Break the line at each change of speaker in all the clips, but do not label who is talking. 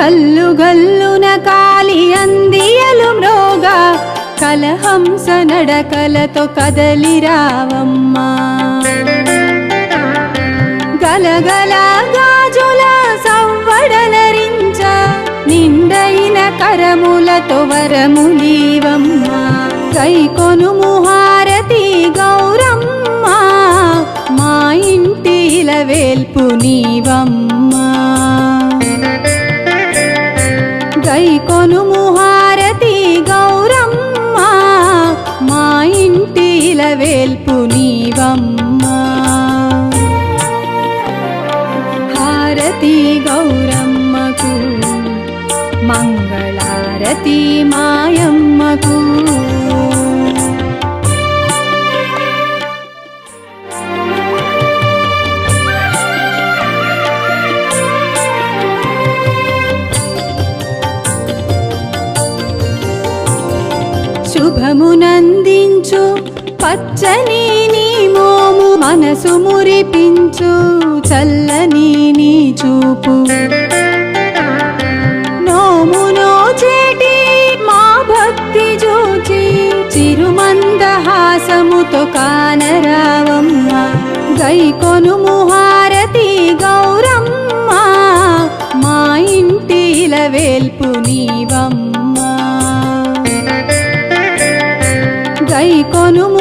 గల్లు గల్లున కాలి అందియలు మ్రోగ కలహంస నడకలతో కదలి రావమ్మా. గలగల గాజుల సవ్వడలరించ నిండైన కరములతో వరములీవమ్మా కై కొనుము హారతి గౌరమ్మ మా ఇంటిల వేల్పు నీవమ్మా. గై కొనుము గౌరమ్మ మా ఇంటిల వేల్పు నీవమ్మ. హారతి గౌరమ్మకు మంగళారతి మాయమ్మ. మనసు మురిపించు చల్లని నీ చూపు. నోమునో చేటి మా భక్తి జోచి చిరుమందహాసముతో కానరావమ్మ. గైకొను ముహారతి హారతి గౌరమ్మ మా ఇంటిల వేల్పు నీవమ్మా. గైకొను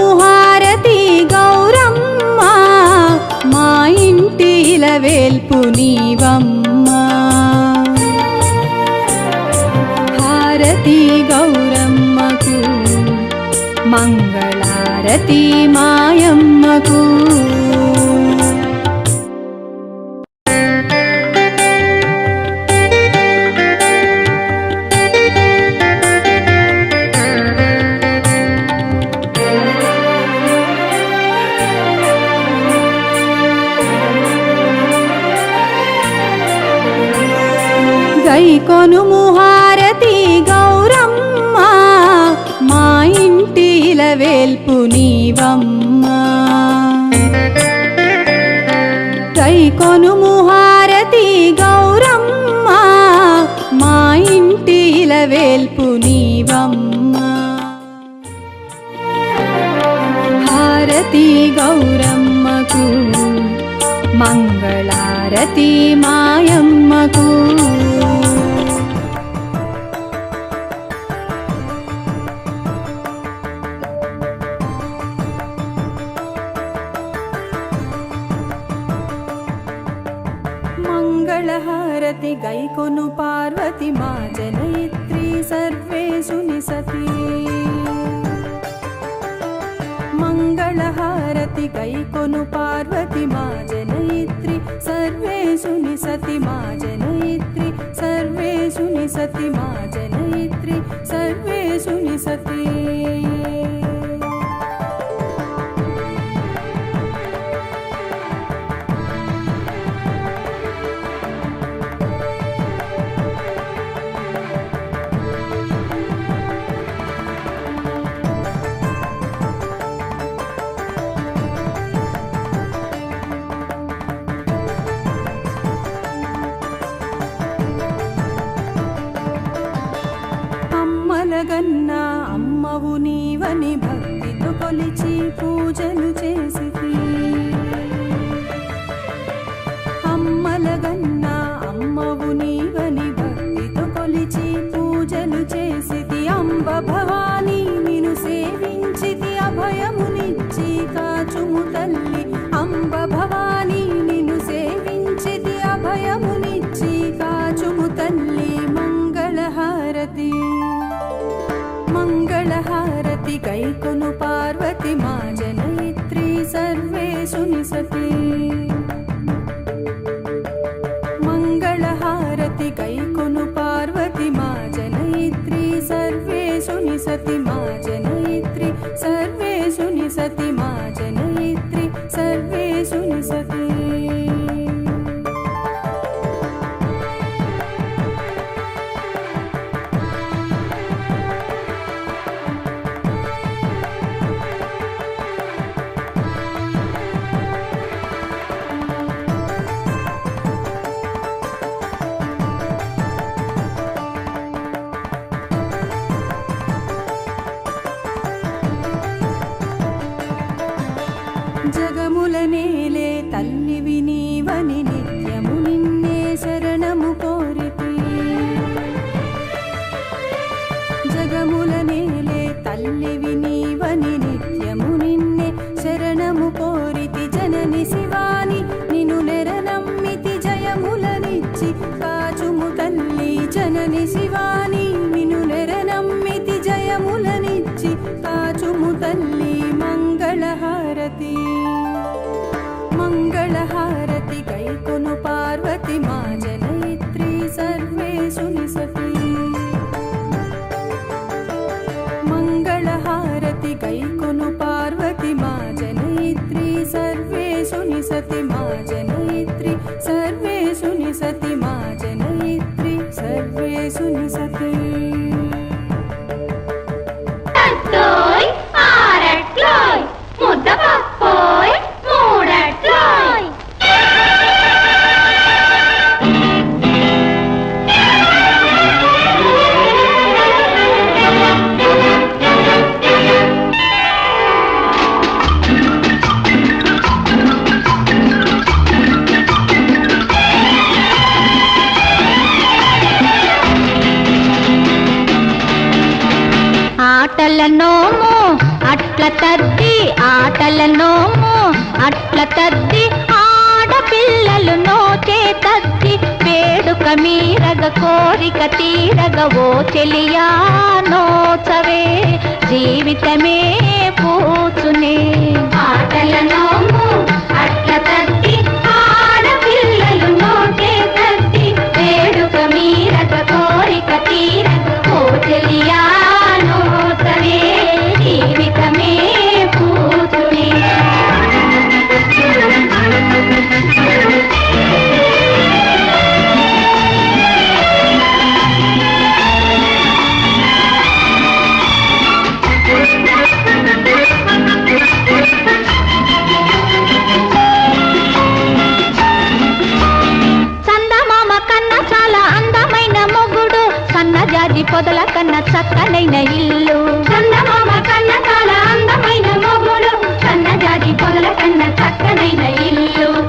మంగళారతి మాయమ్మకు కొనుము హారతి గౌరమ్మ మా ఇంటి వేల్పు నీవమ్మ. హారతి గౌరమ్మకు మంగళారతి మాయమ్మ. మంగళహారతి గైకొను పార్వతి మా జనయిత్రి సర్వేషు నిసతి మంగళహారతి గైకొను పార్వతి మా జనయిత్రి సర్వేషు నిసతి మా జనయిత్రి సర్వేషు నిసతి మా జనయిత్రి సర్వేషు నిసతి
bye పిల్లలు నోచే తగ్గి వేడుక మీరగ కోరిక తీరగ ఓ చెలియా నోచవే జీవితమే పోచునే. ఆటలను కోరిక తీరగ ఓ చెలియా కర్రి పొదల కన్న చక్కనైన ఇల్లు. చందమామ కన్న చాలా అందమైన మొగుడు. కన్న జాతి పొదల కన్న చక్కనైన ఇల్లు.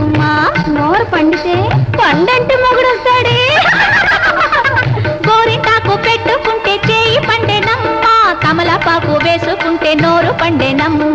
పండే నమ్ము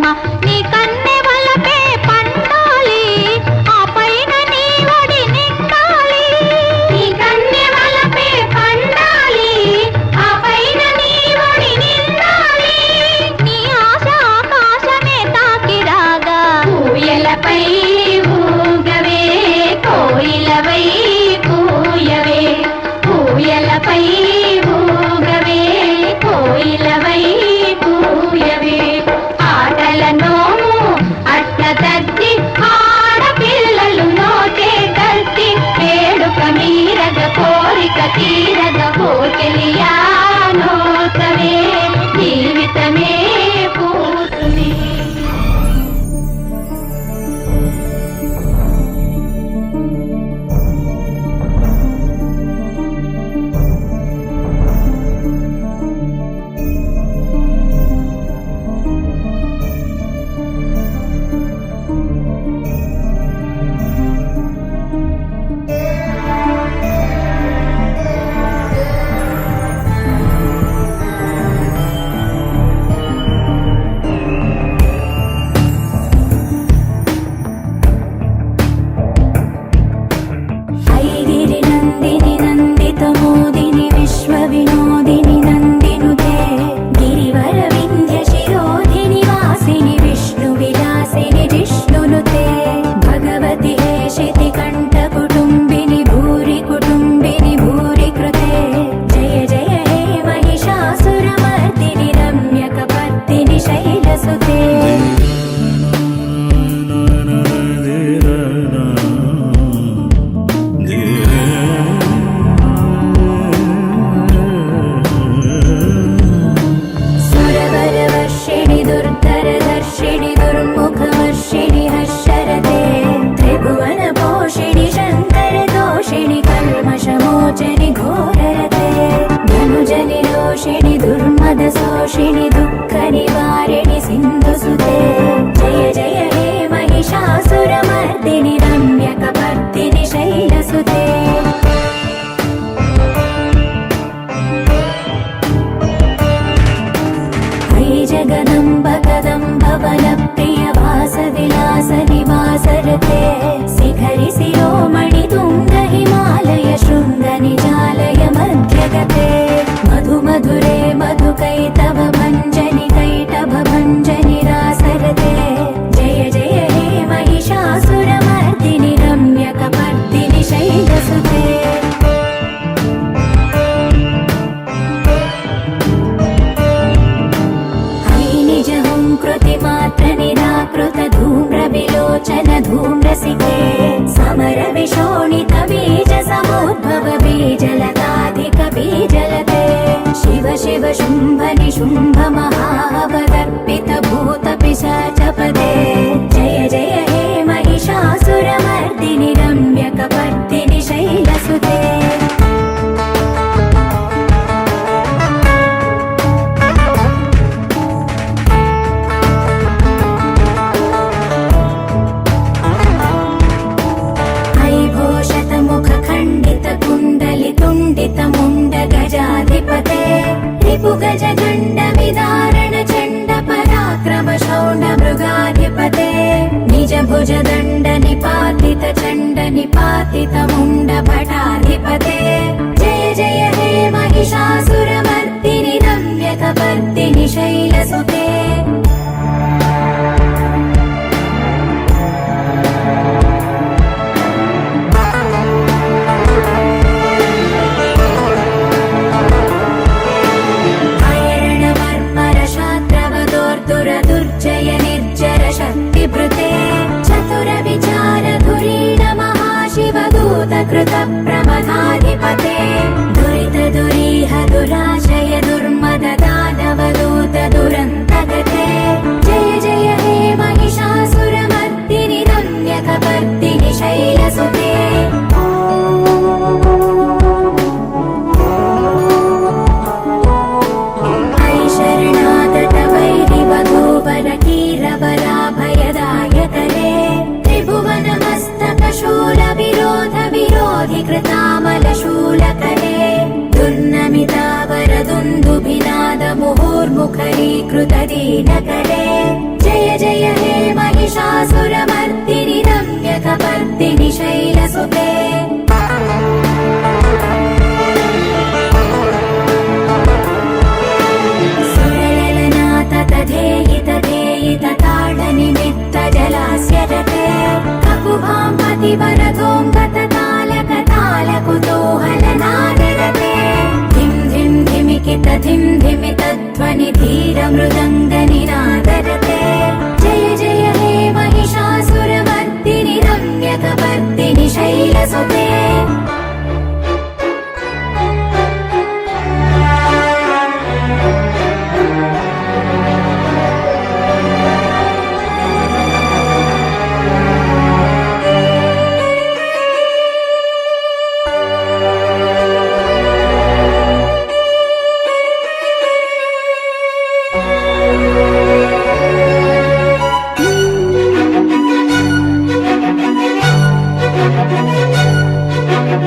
స్థాపితముండపటాధిపతే జయ జయ హే మహిషాసురమర్దిని నమ్యత పర్దిని శైలసుతే That. करीकृतदीनकरे जय जय हे महिषासुरमर्दिनि रम्यकपर्दिनि शैलसुते तथेयितथेयितताडनिमित्तजलास्य रते ककुभां पतिवर मृदङ्गनिनादरते जय जय हे महिषासुरवर्दिनि रम्यकवर्दिनि शैलसुत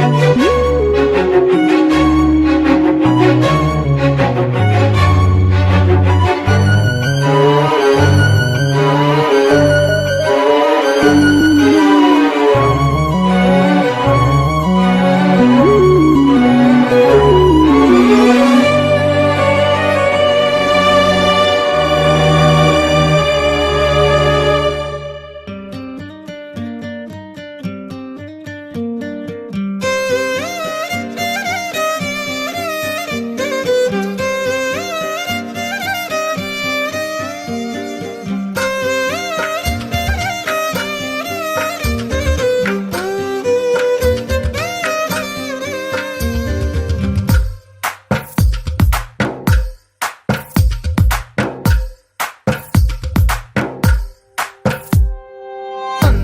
Mm-hmm.